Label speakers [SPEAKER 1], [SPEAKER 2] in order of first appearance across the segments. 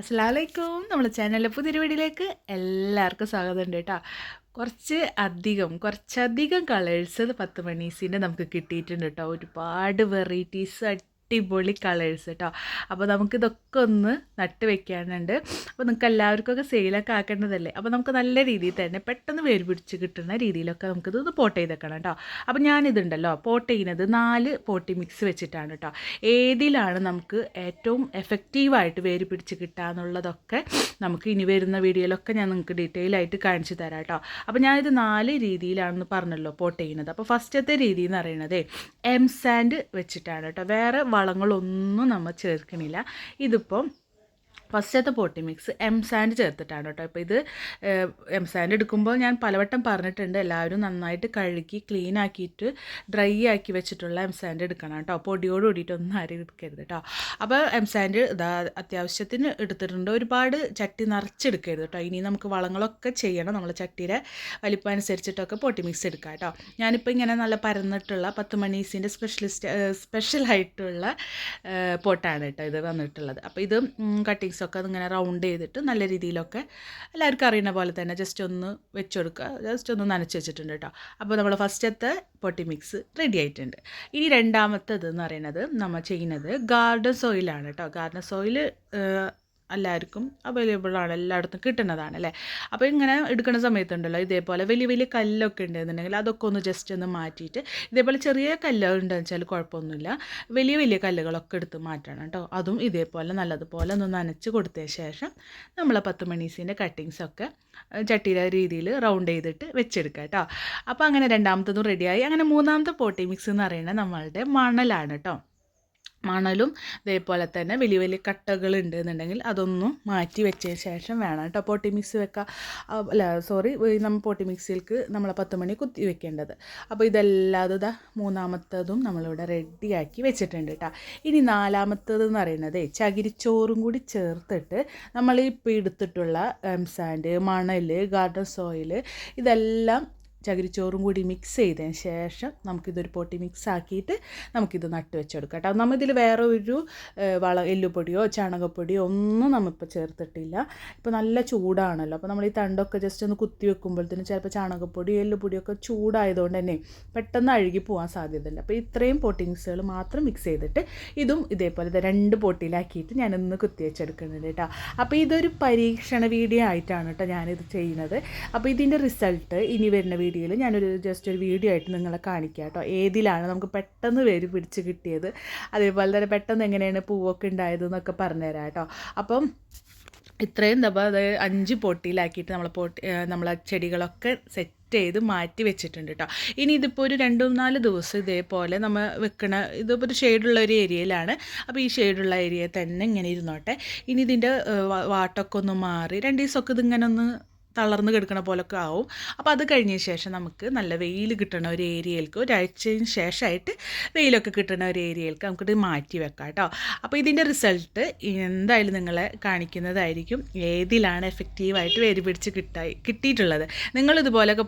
[SPEAKER 1] അസ്സലാമലൈക്കും. നമ്മുടെ ചാനലിലെ പുതിയൊരു വീഡിയോയിലേക്ക് എല്ലാവർക്കും സ്വാഗതം ഉണ്ട് കേട്ടോ. കുറച്ച് അധികം കുറച്ചധികം കളേഴ്സ് പത്ത് മണീസിന്റെ നമുക്ക് കിട്ടിയിട്ടുണ്ട് കേട്ടോ. ഒരുപാട് വെറൈറ്റീസ് അടിപൊളി കളേഴ്സ് കേട്ടോ അപ്പോൾ നമുക്കിതൊക്കെ ഒന്ന് നട്ട് വെക്കാനുണ്ട്. അപ്പോൾ നിങ്ങൾക്ക് എല്ലാവർക്കൊക്കെ സെയിലൊക്കെ ആക്കേണ്ടതല്ലേ? അപ്പോൾ നമുക്ക് നല്ല രീതിയിൽ തന്നെ പെട്ടെന്ന് വേര് പിടിച്ച് കിട്ടുന്ന രീതിയിലൊക്കെ നമുക്കിത് ഒന്ന് പോട്ട് ചെയ്തേക്കണം കേട്ടോ അപ്പോൾ ഞാനിതുണ്ടല്ലോ പോട്ട് ചെയ്യുന്നത് നാല് പോട്ടി മിക്സ് വെച്ചിട്ടാണ് കേട്ടോ ഏതിലാണ് നമുക്ക് ഏറ്റവും എഫക്റ്റീവായിട്ട് വേര് പിടിച്ച് കിട്ടുക എന്നുള്ളതൊക്കെ നമുക്ക് ഇനി വരുന്ന വീഡിയോയിലൊക്കെ ഞാൻ നിങ്ങൾക്ക് ഡീറ്റെയിൽ ആയിട്ട് കാണിച്ചു തരാം കേട്ടോ അപ്പോൾ ഞാനിത് നാല് രീതിയിലാണെന്ന് പറഞ്ഞല്ലോ പോട്ട് ചെയ്യുന്നത്. അപ്പോൾ ഫസ്റ്റത്തെ രീതി എന്ന് പറയുന്നത് എം സാൻഡ് വെച്ചിട്ടാണ് കേട്ടോ വേറെ വളങ്ങളൊന്നും നമ്മൾ ചേർക്കണില്ല. ഇതിപ്പം ഫസ്റ്റത്തെ പോട്ടി മിക്സ് എം സാൻഡ് ചേർത്തിട്ടാണ് കേട്ടോ. അപ്പോൾ ഇത് എം സാൻഡ് എടുക്കുമ്പോൾ ഞാൻ പലവട്ടം പറഞ്ഞിട്ടുണ്ട് എല്ലാവരും നന്നായിട്ട് കഴുകി ക്ലീൻ ആക്കിയിട്ട് ഡ്രൈ ആക്കി വെച്ചിട്ടുള്ള എം സാൻഡ് എടുക്കണം കേട്ടോ. പൊടിയോട് കൂടിയിട്ടൊന്നും ആരും എടുക്കരുത് കേട്ടോ. അപ്പോൾ എം സാൻഡ് ഇതാ അത്യാവശ്യത്തിന് എടുത്തിട്ടുണ്ട്. ഒരുപാട് ചട്ടി നിറച്ചെടുക്കരുത് കേട്ടോ. ഇനി നമുക്ക് വളങ്ങളൊക്കെ ചെയ്യണം. നമ്മൾ ചട്ടിയുടെ വലിപ്പം അനുസരിച്ചിട്ടൊക്കെ പൊട്ടി മിക്സ് എടുക്കാം കേട്ടോ. ഞാനിപ്പോൾ ഇങ്ങനെ നല്ല പരന്നിട്ടുള്ള പത്ത് മണീസിന്റെ സ്പെഷ്യലിസ്റ്റ് സ്പെഷ്യലായിട്ടുള്ള പോട്ടാണ് കേട്ടോ ഇത് വന്നിട്ടുള്ളത്. അപ്പോൾ ഇത് കട്ടിങ്സ് ഒക്കെ അതിങ്ങനെ റൗണ്ട് ചെയ്തിട്ട് നല്ല രീതിയിലൊക്കെ എല്ലാവർക്കും അറിയുന്ന പോലെ തന്നെ ജസ്റ്റ് ഒന്ന് വെച്ചെടുക്കുക. ജസ്റ്റ് ഒന്ന് നനച്ച് വെച്ചിട്ടുണ്ട് കേട്ടോ. അപ്പോൾ നമ്മൾ ഫസ്റ്റത്തെ പൊട്ടി മിക്സ് റെഡി ആയിട്ടുണ്ട്. ഇനി രണ്ടാമത്തത് എന്ന് പറയുന്നത് നമ്മൾ ചെയ്യുന്നത് ഗാർഡൻ സോയിലാണ് കേട്ടോ. ഗാർഡൻ സോയിൽ എല്ലാവർക്കും അവൈലബിൾ ആണ് എല്ലായിടത്തും കിട്ടുന്നതാണ് അല്ലേ? അപ്പോൾ ഇങ്ങനെ എടുക്കുന്ന സമയത്തുണ്ടല്ലോ ഇതേപോലെ വലിയ വലിയ കല്ലൊക്കെ ഉണ്ടെന്നുണ്ടെങ്കിൽ അതൊക്കെ ഒന്ന് ജസ്റ്റ് ഒന്ന് മാറ്റിയിട്ട് ഇതേപോലെ ചെറിയ കല്ല് ഉണ്ടെന്ന് വെച്ചാൽ കുഴപ്പമൊന്നുമില്ല. വലിയ വലിയ കല്ലുകളൊക്കെ എടുത്ത് മാറ്റണം കേട്ടോ. അതും ഇതേപോലെ നല്ലതുപോലെ ഒന്ന് നനച്ച് കൊടുത്തതിന് ശേഷം നമ്മൾ പത്ത് മണീസിന്റെ കട്ടിങ്സൊക്കെ ചട്ടിയുടെ രീതിയിൽ റൗണ്ട് ചെയ്തിട്ട് വെച്ചെടുക്കുക കേട്ടോ. അപ്പോൾ അങ്ങനെ രണ്ടാമത്തതും റെഡിയായി അങ്ങനെ മൂന്നാമത്തെ പോട്ടി മിക്സ് എന്ന് പറയുന്നത് നമ്മളുടെ മണലാണ് കേട്ടോ. മണലും ഇതേപോലെ തന്നെ വലിയ വലിയ കട്ടകൾ ഉണ്ട് എന്നുണ്ടെങ്കിൽ അതൊന്നും മാറ്റി വെച്ചതിന് ശേഷം വേണം കേട്ടോ. പോട്ടി മിക്സ് വെക്കുക അല്ല സോറി നമ്മൾ പോട്ടി മിക്സിയിലേക്ക് നമ്മൾ പത്ത് മണി കുത്തി വെക്കേണ്ടത്. അപ്പോൾ ഇതല്ലാതെ ഇതാ മൂന്നാമത്തതും നമ്മളിവിടെ റെഡിയാക്കി വെച്ചിട്ടുണ്ട് കേട്ടോ. ഇനി നാലാമത്തത് എന്ന് പറയുന്നത് ചകിരിച്ചോറും കൂടി ചേർത്തിട്ട് നമ്മൾ ഇപ്പോൾ എടുത്തിട്ടുള്ള എംസാൻഡ് മണൽ ഗാർഡൻ സോയിൽ ഇതെല്ലാം ചകിരിച്ചോറും കൂടി മിക്സ് ചെയ്തതിന് ശേഷം നമുക്കിതൊരു പൊട്ടി മിക്സ് ആക്കിയിട്ട് നമുക്കിത് നട്ട് വെച്ചെടുക്കാം കേട്ടോ. നമ്മളിതിൽ വേറെ ഒരു വള എല്ലുപൊടിയോ ചാണകപ്പൊടിയോ ഒന്നും നമ്മളിപ്പോൾ ചേർത്തിട്ടില്ല. ഇപ്പോൾ നല്ല ചൂടാണല്ലോ. അപ്പോൾ നമ്മൾ ഈ തണ്ടൊക്കെ ജസ്റ്റ് ഒന്ന് കുത്തി വെക്കുമ്പോഴത്തേനും ചിലപ്പോൾ ചാണകപ്പൊടി എല്ലുപൊടിയൊക്കെ ചൂടായതുകൊണ്ട് തന്നെ പെട്ടെന്ന് അഴുകി പോകാൻ സാധ്യതയുണ്ട് അപ്പോൾ ഇത്രയും പോട്ടിങ്സുകൾ മാത്രം മിക്സ് ചെയ്തിട്ട് ഇതും ഇതേപോലെ രണ്ട് പൊട്ടിലാക്കിയിട്ട് ഞാൻ ഇന്ന് കുത്തി വെച്ചെടുക്കുന്നുണ്ട് കേട്ടോ. അപ്പോൾ ഇതൊരു പരീക്ഷണ വീഡിയോ ആയിട്ടാണ് കേട്ടോ ഞാനിത് ചെയ്യുന്നത്. അപ്പോൾ ഇതിന്റെ റിസൾട്ട് ഇനി വരുന്ന വീഡിയോ വീഡിയോയിൽ ഞാനൊരു ജസ്റ്റ് ഒരു വീഡിയോ ആയിട്ട് നിങ്ങളെ കാണിക്കുക കേട്ടോ ഏതിലാണ് നമുക്ക് പെട്ടെന്ന് വേര് പിടിച്ച് കിട്ടിയത്? അതേപോലെ തന്നെ പെട്ടെന്ന് എങ്ങനെയാണ് പൂവൊക്കെ ഉണ്ടായത് എന്നൊക്കെ പറഞ്ഞുതരാം കേട്ടോ അപ്പം ഇത്രയും ദബ അത് അഞ്ച് പൊട്ടിയിലാക്കിയിട്ട് നമ്മൾ പൊട്ടി നമ്മളെ ചെടികളൊക്കെ സെറ്റ് ചെയ്ത് മാറ്റി വെച്ചിട്ടുണ്ട് കേട്ടോ ഇനി ഇതിപ്പോൾ ഒരു രണ്ടു നാല് ദിവസം ഇതേപോലെ നമ്മൾ വെക്കണ ഇതിപ്പോൾ ഒരു ഷെയ്ഡുള്ള ഒരു ഏരിയയിലാണ് അപ്പോൾ ഈ ഷെയ്ഡുള്ള ഏരിയ തന്നെ ഇങ്ങനെ ഇരുന്നോട്ടെ. ഇനി ഇതിന്റെ വാട്ടൊക്കെ ഒന്ന് മാറി. രണ്ട് ദിവസമൊക്കെ ഇതിങ്ങനെ ഒന്ന് തളർന്ന് കിടക്കണ പോലൊക്കെ ആവും. അപ്പോൾ അത് കഴിഞ്ഞ ശേഷം നമുക്ക് നല്ല വെയിൽ കിട്ടണ ഒരു ഏരിയയിലേക്ക് ഒരാഴ്ചയ്ക്ക് ശേഷമായിട്ട് വെയിലൊക്കെ കിട്ടണ ഒരു ഏരിയയിലേക്ക് നമുക്കിത് മാറ്റി വെക്കാം കേട്ടോ. അപ്പോൾ ഇതിന്റെ റിസൾട്ട് എന്തായാലും നിങ്ങളെ കാണിക്കുന്നതായിരിക്കും. ഏതിലാണ് എഫക്റ്റീവായിട്ട് വേര് പിടിച്ച് കിട്ടായി കിട്ടിയിട്ടുള്ളത്. നിങ്ങൾ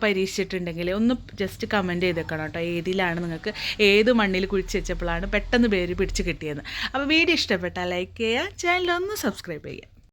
[SPEAKER 1] പരീക്ഷിച്ചിട്ടുണ്ടെങ്കിൽ ഒന്ന് ജസ്റ്റ് കമന്റ് ചെയ്തേക്കണം കേട്ടോ. ഏതിലാണ് നിങ്ങൾക്ക് ഏത് മണ്ണിൽ കുഴിച്ച് വെച്ചപ്പോഴാണ് പെട്ടെന്ന് വേര് പിടിച്ച് കിട്ടിയത്. അപ്പോൾ വീഡിയോ ഇഷ്ടപ്പെട്ടാൽ ലൈക്ക് ചെയ്യുക ചാനൽ ഒന്ന് സബ്സ്ക്രൈബ് ചെയ്യുക.